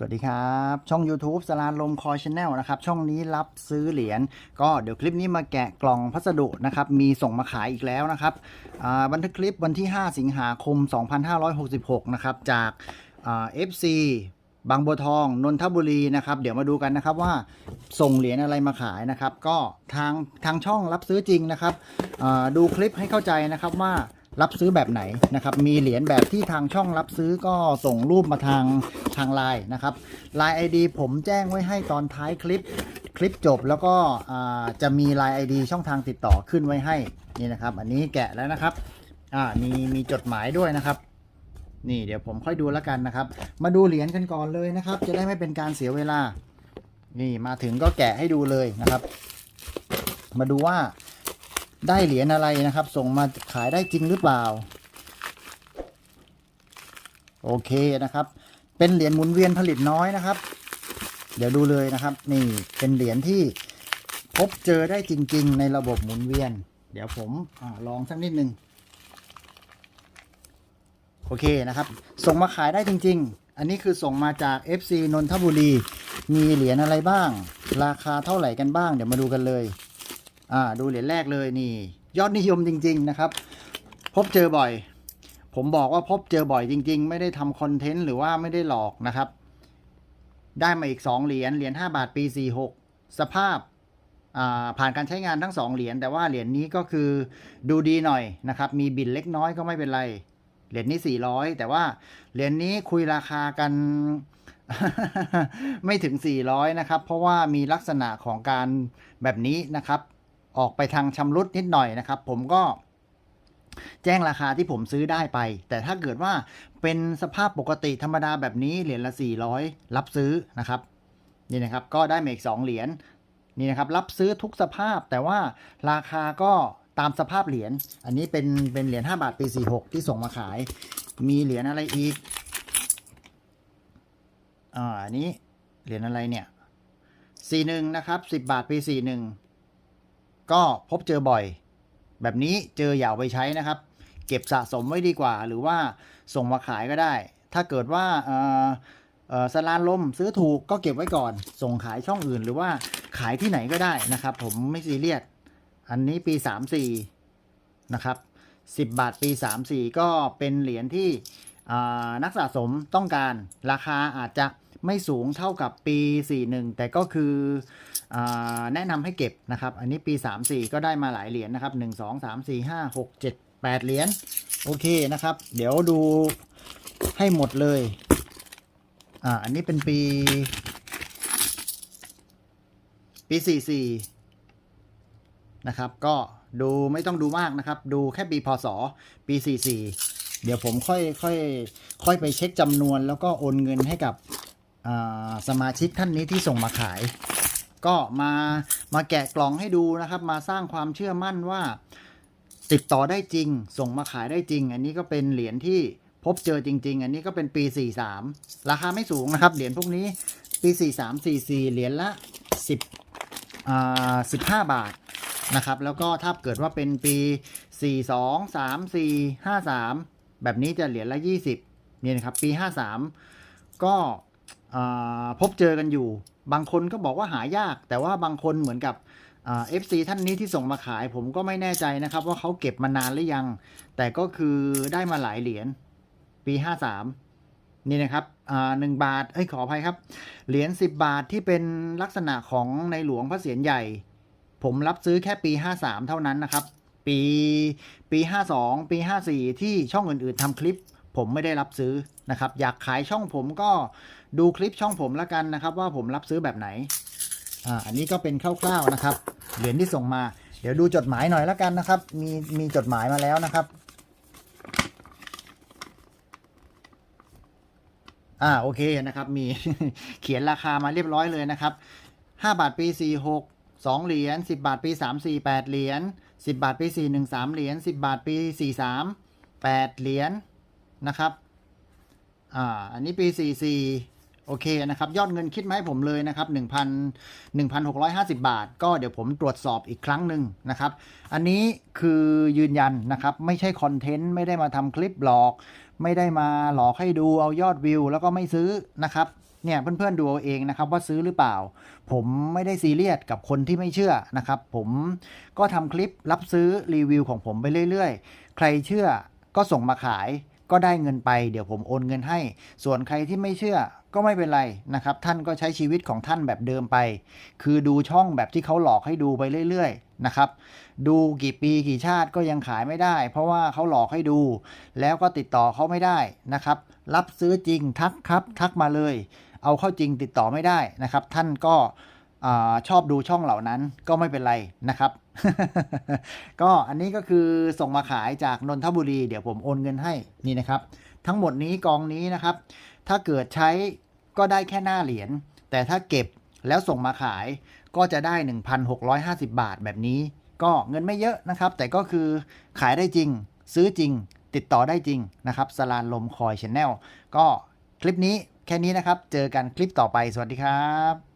สวัสดีครับ ช่อง YouTube สลานลมคอยชาแนลนะครับ ช่องนี้รับซื้อเหรียญก็เดี๋ยวคลิปนี้มาแกะกล่องพัสดุนะครับ มีส่งมาขายอีกแล้วนะครับบันทึกคลิปวันที่ 5 สิงหาคม 2566 นะครับ จากเอ่า FC บางบัวทอง นนทบุรีนะครับ เดี๋ยวมาดูกันนะครับว่าส่งเหรียญอะไรมาขายนะครับ ก็ทางทางช่องรับซื้อจริงนะครับดูคลิปให้เข้าใจนะครับว่า รับซื้อแบบไหนนะครับ มีเหรียญแบบที่ทางช่องรับซื้อก็ส่งรูปมาทางทางไลน์นะครับไลน์ ID ผมแจ้งไว้ให้ตอนท้ายคลิป คลิปจบแล้วก็จะมีไลน์ ID ช่องทางติดต่อขึ้นไว้ให้นี่นะครับ อันนี้แกะแล้วนะครับอ่ามีมีจดหมายด้วยนะครับ นี่เดี๋ยวผมค่อยดูแล้วกันนะครับ มาดูเหรียญกันก่อนเลยนะครับ จะได้ไม่เป็นการเสียเวลา นี่มาถึงก็แกะให้ดูเลยนะครับ มาดูว่า ได้เหรียญอะไรนะครับ ส่งมาขายได้จริงหรือเปล่า โอเคนะครับ เป็นเหรียญหมุนเวียนผลิตน้อยนะครับ เดี๋ยวดูเลยนะครับ นี่เป็นเหรียญที่พบเจอได้จริง ๆ ในระบบหมุนเวียน เดี๋ยวผมอลองสักนิดนึงโอเคนะครับ ส่งมาขายได้จริง ๆ อันนี้คือส่งมาจาก FC นนทบุรี มีเหรียญอะไรบ้าง ราคาเท่าไหร่กันบ้าง เดี๋ยวมาดูกันเลย อ่าดูเหรียญแรกเลยนี่ ยอดนิยมจริง ๆนะครับ พบเจอบ่อย ผมบอกว่าพบเจอบ่อยจริง ๆ ไม่ได้ทำคอนเทนต์หรือว่าไม่ได้หลอกนะครับ ได้มาอีก 2 เหรียญเหรียญ5บาทปี 46 สภาพอ่าผ่านการใช้งานทั้ง 2 เหรียญแต่ว่าเหรียญนี้ก็คือดูดีหน่อยนะครับ มีบินเล็กน้อยก็ไม่เป็นไร เหรียญนี้ 400 แต่ว่าเหรียญนี้คุยราคากันไม่ถึง 400 นะครับ เพราะว่ามีลักษณะของการแบบนี้นะครับ ออกไปทางชำรุดนิดหน่อยนะครับ ผมก็แจ้งราคาที่ผมซื้อได้ไป แต่ถ้าเกิดว่าเป็นสภาพปกติธรรมดาแบบนี้เหรียญละ 400 รับซื้อนะครับนี่นะครับก็ได้มาอีก2เหรียญนี่นะครับรับซื้อทุกสภาพแต่ว่าราคาก็ตามสภาพเหรียญอันนี้เป็นเป็นเหรียญ5บาทปี 46 ที่ส่งมาขาย มีเหรียญอะไรอีกอ่าอันนี้เหรียญอะไรเนี่ย 41 นะครับ 10 บาทปี 41 ก็พบเจอบ่อย แบบนี้เจออย่าเอาไปใช้นะครับ เก็บสะสมไว้ดีกว่า หรือว่าส่งมาขายก็ได้ ถ้าเกิดว่าสลานลมซื้อถูกก็เก็บไว้ก่อน ส่งขายช่องอื่น หรือว่าขายที่ไหนก็ได้นะครับ ผมไม่ซีเรียสอันนี้ปี 34 นะครับ 10 บาทปี 34 ก็เป็นเหรียญที่นักสะสมต้องการราคาอาจจะ ไม่สูงเท่ากับปี 41 แต่ก็คืออแนะนำให้เก็บนะครับ อันนี้ปี 34 ก็ได้มาหลายเหรียญนะครับ 1 2 3 4 5 6 7 8 เหรียญโอเคนะครับ เดี๋ยวดูให้หมดเลยอ่าอันนี้เป็นปี ปี 44 นะครับ ก็ดูไม่ต้องดูมากนะครับ ดูแค่ปีพศ ปี 44 เดี๋ยวผมค่อยค่อยค่อยไปเช็คจำนวนแล้วก็โอนเงินให้กับ สมาชิกท่านนี้ที่ส่งมาขาย ก็มามาแกะกล่องให้ดูนะครับ มาสร้างความเชื่อมั่นว่า ติดต่อได้จริง ส่งมาขายได้จริง อันนี้ก็เป็นเหรียญที่พบเจอจริง ๆ อันนี้ก็เป็นปี 43 ราคาไม่สูงนะครับ เหรียญพวกนี้ปี 43 44 เหรียญละ 10อ่า15 บาทนะครับ แล้วก็ถ้าเกิดว่าเป็นปี 42 34 53 แบบนี้จะเหรียญละ 20นี่นะครับ ปี 53 ก็ พบเจอกันอยู่ บางคนก็บอกว่าหายาก แต่ว่าบางคนเหมือนกับเอฟซีท่านนี้ที่ส่งมาขาย ผมก็ไม่แน่ใจนะครับ ว่าเขาเก็บมานานหรือยัง แต่ก็คือได้มาหลายเหรียญปี 53 นี่นะครับหนึ่งบาทเอ้ยขออภัยครับ เหรียญ10 บาทที่เป็นลักษณะของในหลวงพระเศียรใหญ่ ผมรับซื้อแค่ปี 53 เท่านั้นนะครับ ปีปี 52 ปี 54 ที่ช่องอื่นๆทำคลิป ผมไม่ได้รับซื้อนะครับ อยากขายช่องผมก็ ดูคลิปช่องผมแล้วกันนะครับ ว่าผมรับซื้อแบบไหนอ่าอันนี้ก็เป็นคร่าวๆนะครับ เหรียญที่ส่งมา เดี๋ยวดูจดหมายหน่อยแล้วกันนะครับ มีมีจดหมายมาแล้วนะครับอ่าโอเคนะครับ มีเขียนราคามาเรียบร้อยเลยนะครับ 5 บาทปี 46 2 เหรียญ10 บาทปี 3 4 8 เหรียญ10 บาทปี 4 1 3 เหรียญ10 บาทปี 43 8 เหรียญนะครับอ่าอันนี้ปี 44 โอเคนะครับยอดเงินคิดมาให้ผมเลยนะครับ1,000 1,650 บาท ก็เดี๋ยวผมตรวจสอบอีกครั้งหนึ่งนะครับ อันนี้คือยืนยันนะครับ ไม่ใช่คอนเทนต์ ไม่ได้มาทำคลิปหลอก ไม่ได้มาหลอกให้ดูเอายอดวิว แล้วก็ไม่ซื้อนะครับเนี่ยเพื่อนๆดูเอาเองนะครับว่าซื้อหรือเปล่า ผมไม่ได้ซีเรียสกับคนที่ไม่เชื่อนะครับ ผมก็ทำคลิปรับซื้อรีวิวของผมไปเรื่อยๆ ใครเชื่อก็ส่งมาขายก็ได้เงินไปเดี๋ยวผมโอนเงินให้ ส่วนใครที่ไม่เชื่อ ก็ไม่เป็นไรนะครับ ท่านก็ใช้ชีวิตของท่านแบบเดิมไป คือดูช่องแบบที่เขาหลอกให้ดูไปเรื่อยๆนะครับ ดูกี่ปีกี่ชาติก็ยังขายไม่ได้ เพราะว่าเขาหลอกให้ดู แล้วก็ติดต่อเขาไม่ได้นะครับ รับซื้อจริงทักครับ ทักมาเลย เอาเข้าจริงติดต่อไม่ได้นะครับ ท่านก็อชอบดูช่องเหล่านั้นก็ไม่เป็นไรนะครับ ก็อันนี้ก็คือส่งมาขายจากนนทบุรี เดี๋ยวผมโอนเงินให้นี่นะครับ ทั้งหมดนี้กองนี้นะครับ ถ้าเกิดใช้ก็ได้แค่หน้าเหรียญ แต่ถ้าเก็บแล้วส่งมาขายก็จะได้ 1,650 บาทแบบนี้ ก็เงินไม่เยอะนะครับ แต่ก็คือขายได้จริง ซื้อจริง ติดต่อได้จริงนะครับสลานลมคอยชแนลก็คลิปนี้แค่นี้นะครับ เจอกันคลิปต่อไป สวัสดีครับ